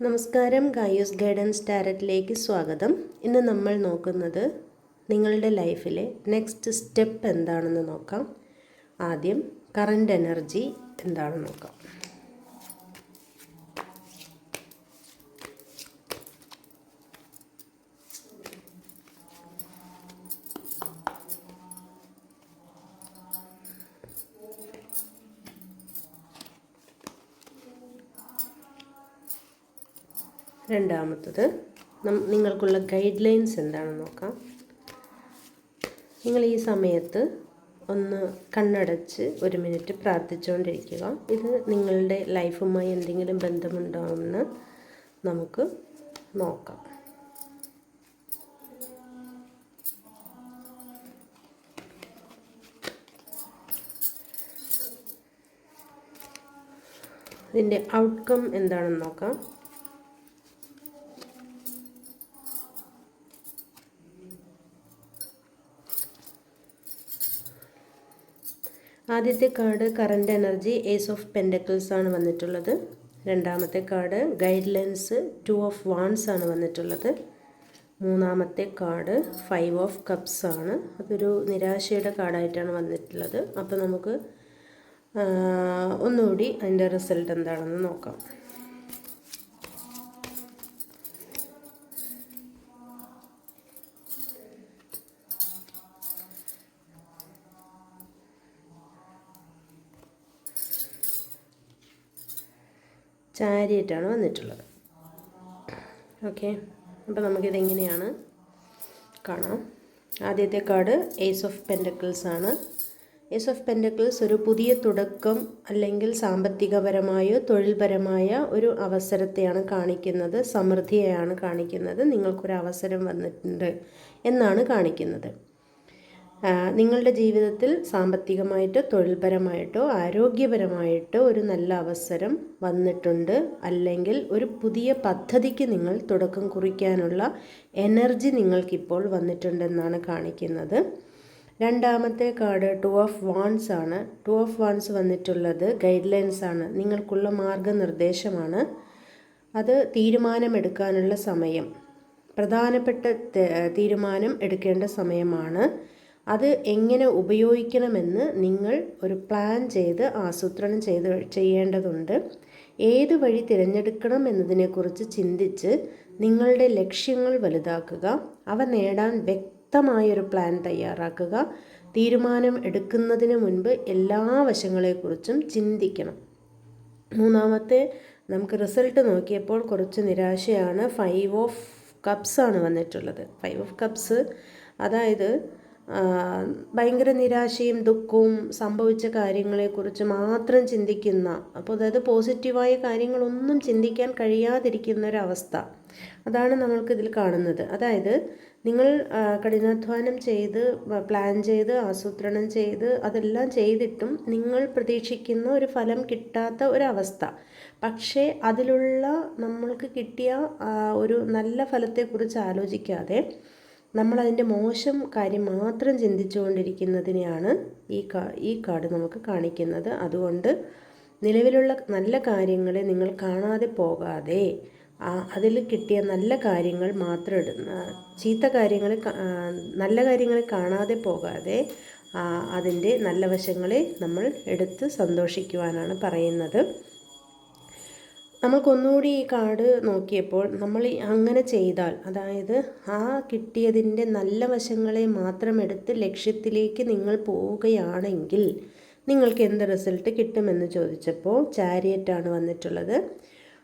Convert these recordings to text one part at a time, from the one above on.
നമസ്കാരം ഗായോസ് ഗൈഡൻസ് ടാരറ്റിലേക്ക് സ്വാഗതം. ഇന്ന് നമ്മൾ നോക്കുന്നത് നിങ്ങളുടെ ലൈഫിലെ നെക്സ്റ്റ് സ്റ്റെപ്പ് എന്താണെന്ന് നോക്കാം. ആദ്യം കറണ്ട് എനർജി എന്താണെന്ന് നോക്കാം. രണ്ടാമത്തത്. നിങ്ങൾക്കുള്ള ഗൈഡ് ലൈൻസ് എന്താണെന്ന് നോക്കാം. നിങ്ങൾ ഈ സമയത്ത് ഒന്ന് കണ്ണടച്ച് ഒരു മിനിറ്റ് പ്രാർത്ഥിച്ചുകൊണ്ടിരിക്കുക. ഇത് നിങ്ങളുടെ ലൈഫുമായി എന്തെങ്കിലും ബന്ധമുണ്ടോ എന്ന് നമുക്ക് നോക്കാം. ഇതിന്റെ ഔട്ട്കം എന്താണെന്ന് നോക്കാം. ആദ്യത്തെ card current energy ace of pentacles ആണ് വന്നിട്ടുള്ളത്. രണ്ടാമത്തെ card guidelines two of wands ആണ് വന്നിട്ടുള്ളത്. മൂന്നാമത്തെ കാർഡ് ഫൈവ് ഓഫ് കപ്സ് ആണ്. അതൊരു നിരാശയുടെ കാർഡായിട്ടാണ് വന്നിട്ടുള്ളത്. അപ്പോൾ നമുക്ക് ഒന്നുകൂടി അതിന്റെ റിസൾട്ട് എന്താണെന്ന് നോക്കാം. ചാരിയറ്റാണ് വന്നിട്ടുള്ളത്. ഓക്കെ അപ്പോൾ നമുക്കിതെങ്ങനെയാണ്? കാണാം. ആദ്യത്തെ കാർഡ് ഏസ് ഓഫ് പെൻഡക്കിൾസ് ആണ്. ഏസ് ഓഫ് പെൻഡക്കിൾസ് ഒരു പുതിയ തുടക്കം അല്ലെങ്കിൽ സാമ്പത്തികപരമായോ തൊഴിൽപരമായ ഒരു അവസരത്തെയാണ് കാണിക്കുന്നത്. സമൃദ്ധിയെയാണ് കാണിക്കുന്നത്. നിങ്ങൾക്കൊരു അവസരം വന്നിട്ടുണ്ട് എന്നാണ് കാണിക്കുന്നത്. നിങ്ങളുടെ ജീവിതത്തിൽ സാമ്പത്തികമായിട്ടോ തൊഴിൽപരമായിട്ടോ ആരോഗ്യപരമായിട്ടോ ഒരു നല്ല അവസരം വന്നിട്ടുണ്ട്. അല്ലെങ്കിൽ ഒരു പുതിയ പദ്ധതിക്ക് നിങ്ങൾ തുടക്കം കുറിക്കാനുള്ള എനർജി നിങ്ങൾക്കിപ്പോൾ വന്നിട്ടുണ്ടെന്നാണ് കാണിക്കുന്നത്. രണ്ടാമത്തെ കാർഡ് ടു ഓഫ് വാൺസ് ആണ്. ടു ഓഫ് വാൺസ് വന്നിട്ടുള്ളത് ഗൈഡ് ലൈൻസ് ആണ്. നിങ്ങൾക്കുള്ള മാർഗനിർദ്ദേശമാണ്. അത് തീരുമാനമെടുക്കാനുള്ള സമയം. പ്രധാനപ്പെട്ട തീരുമാനം എടുക്കേണ്ട സമയമാണ്. അത് എങ്ങനെ ഉപയോഗിക്കണമെന്ന് നിങ്ങൾ ഒരു പ്ലാൻ ചെയ്ത് ആസൂത്രണം ചെയ്ത് ചെയ്യേണ്ടതുണ്ട്. ഏത് വഴി തിരഞ്ഞെടുക്കണം എന്നതിനെക്കുറിച്ച് ചിന്തിച്ച് നിങ്ങളുടെ ലക്ഷ്യങ്ങൾ വലുതാക്കുക. അവ നേടാൻ വ്യക്തമായൊരു പ്ലാൻ തയ്യാറാക്കുക. തീരുമാനം എടുക്കുന്നതിന് മുൻപ് എല്ലാ വശങ്ങളെക്കുറിച്ചും ചിന്തിക്കണം. മൂന്നാമത്തെ നമുക്ക് റിസൾട്ട് നോക്കിയപ്പോൾ കുറച്ച് നിരാശയാണ്. ഫൈവ് ഓഫ് കപ്സ് ആണ് വന്നിട്ടുള്ളത്. ഫൈവ് ഓഫ് കപ്സ് അതായത് ഭയങ്കര നിരാശയും ദുഃഖവും സംഭവിച്ച കാര്യങ്ങളെക്കുറിച്ച് മാത്രം ചിന്തിക്കുന്ന അപ്പോൾ അതായത് പോസിറ്റീവായ കാര്യങ്ങളൊന്നും ചിന്തിക്കാൻ കഴിയാതിരിക്കുന്ന ഒരവസ്ഥ അതാണ് നമ്മൾക്കിതിൽ കാണുന്നത്. അതായത് നിങ്ങൾ കഠിനാധ്വാനം ചെയ്ത് പ്ലാൻ ചെയ്ത് ആസൂത്രണം ചെയ്ത് അതെല്ലാം ചെയ്തിട്ടും നിങ്ങൾ പ്രതീക്ഷിക്കുന്ന ഒരു ഫലം കിട്ടാത്ത ഒരവസ്ഥ. പക്ഷേ അതിലുള്ള നമ്മൾക്ക് കിട്ടിയ ഒരു നല്ല ഫലത്തെക്കുറിച്ച് ആലോചിക്കാതെ നമ്മൾ അതിന്റെ മോശം കാര്യം മാത്രം ചിന്തിച്ചുകൊണ്ടിരിക്കുന്നതിനെയാണ് ഈ കാ ഈ കാർഡ് നമുക്ക് കാണിക്കുന്നത്. അതുകൊണ്ട് നിലവിലുള്ള നല്ല കാര്യങ്ങളെ നിങ്ങൾ കാണാതെ പോകാതെ അതിൽ കിട്ടിയ നല്ല കാര്യങ്ങൾ മാത്രം ഇടുന്ന ചീത്ത കാര്യങ്ങൾ നല്ല കാര്യങ്ങളെ കാണാതെ പോകാതെ അതിന്റെ നല്ല വശങ്ങളെ നമ്മൾ എടുത്ത് സന്തോഷിക്കുവാനാണ് പറയുന്നത്. നമ്മൾക്കൊന്നുകൂടി ഈ കാർഡ് നോക്കിയപ്പോൾ നമ്മൾ അങ്ങനെ ചെയ്താൽ അതായത് ആ കിട്ടിയതിന്റെ നല്ല വശങ്ങളെ മാത്രം എടുത്ത് ലക്ഷ്യത്തിലേക്ക് നിങ്ങൾ പോവുകയാണെങ്കിൽ നിങ്ങൾക്ക് എന്ത് റിസൾട്ട് കിട്ടുമെന്ന് ചോദിച്ചപ്പോൾ ചാരിയറ്റാണ് വന്നിട്ടുള്ളത്.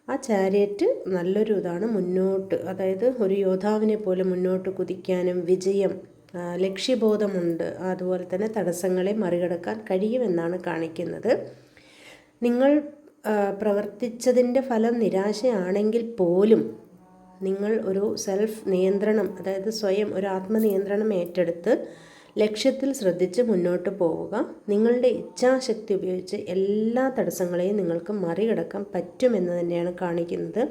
ആ ചാരിയറ്റ് നല്ലൊരു ഇതാണ്. മുന്നോട്ട് അതായത് ഒരു യോദ്ധാവിനെ പോലെ മുന്നോട്ട് കുതിക്കാനും വിജയം ലക്ഷ്യബോധമുണ്ട്. അതുപോലെ തന്നെ തടസ്സങ്ങളെ മറികടക്കാൻ കഴിയുമെന്നാണ് കാണിക്കുന്നത്. നിങ്ങൾ പ്രവർത്തിച്ചതിന്റെ ഫലം നിരാശയാണെങ്കിൽ പോലും നിങ്ങൾ ഒരു സെൽഫ് നിയന്ത്രണം അതായത് സ്വയം ഒരു ആത്മനിയന്ത്രണം ഏറ്റെടുത്ത് ലക്ഷ്യത്തിൽ ശ്രദ്ധിച്ച് മുന്നോട്ട് പോവുക. നിങ്ങളുടെ ഇച്ഛാശക്തി ഉപയോഗിച്ച് എല്ലാ തടസ്സങ്ങളെയും നിങ്ങൾക്ക് മറികടക്കാൻ പറ്റുമെന്ന് തന്നെയാണ് കാണിക്കുന്നത്.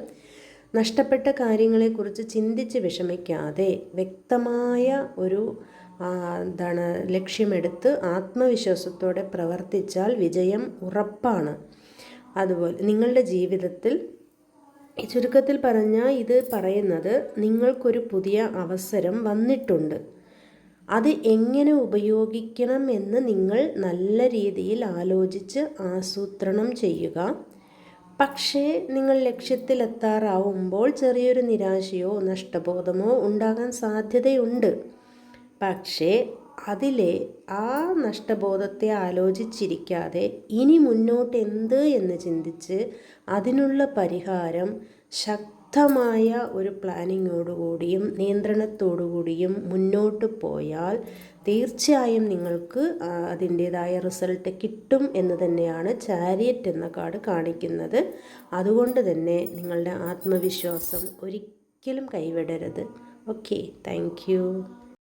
നഷ്ടപ്പെട്ട കാര്യങ്ങളെക്കുറിച്ച് ചിന്തിച്ച് വിഷമിക്കാതെ വ്യക്തമായ ഒരു എന്താണ് ലക്ഷ്യമെടുത്ത് ആത്മവിശ്വാസത്തോടെ പ്രവർത്തിച്ചാൽ വിജയം ഉറപ്പാണ്. അതുപോലെ നിങ്ങളുടെ ജീവിതത്തിൽ ചുരുക്കത്തിൽ പറഞ്ഞാൽ ഇത് പറയുന്നത് നിങ്ങൾക്കൊരു പുതിയ അവസരം വന്നിട്ടുണ്ട്. അത് എങ്ങനെ ഉപയോഗിക്കണം എന്ന് നിങ്ങൾ നല്ല രീതിയിൽ ആലോചിച്ച് ആസൂത്രണം ചെയ്യുക. പക്ഷേ നിങ്ങൾ ലക്ഷ്യത്തിലെത്താറാവുമ്പോൾ ചെറിയൊരു നിരാശയോ നഷ്ടബോധമോ ഉണ്ടാകാൻ സാധ്യതയുണ്ട്. പക്ഷേ അതിലെ ആ നഷ്ടബോധത്തെ ആലോചിച്ചിരിക്കാതെ ഇനി മുന്നോട്ട് എന്ത് എന്ന് ചിന്തിച്ച് അതിനുള്ള പരിഹാരം ശക്തമായ ഒരു പ്ലാനിങ്ങോടുകൂടിയും നിയന്ത്രണത്തോടുകൂടിയും മുന്നോട്ട് പോയാൽ തീർച്ചയായും നിങ്ങൾക്ക് അതിന്റേതായ റിസൾട്ട് കിട്ടും എന്ന് തന്നെയാണ് ചാരിയറ്റ് എന്ന കാർഡ് കാണിക്കുന്നത്. അതുകൊണ്ട് തന്നെ നിങ്ങളുടെ ആത്മവിശ്വാസം ഒരിക്കലും കൈവിടരുത്. Okay thank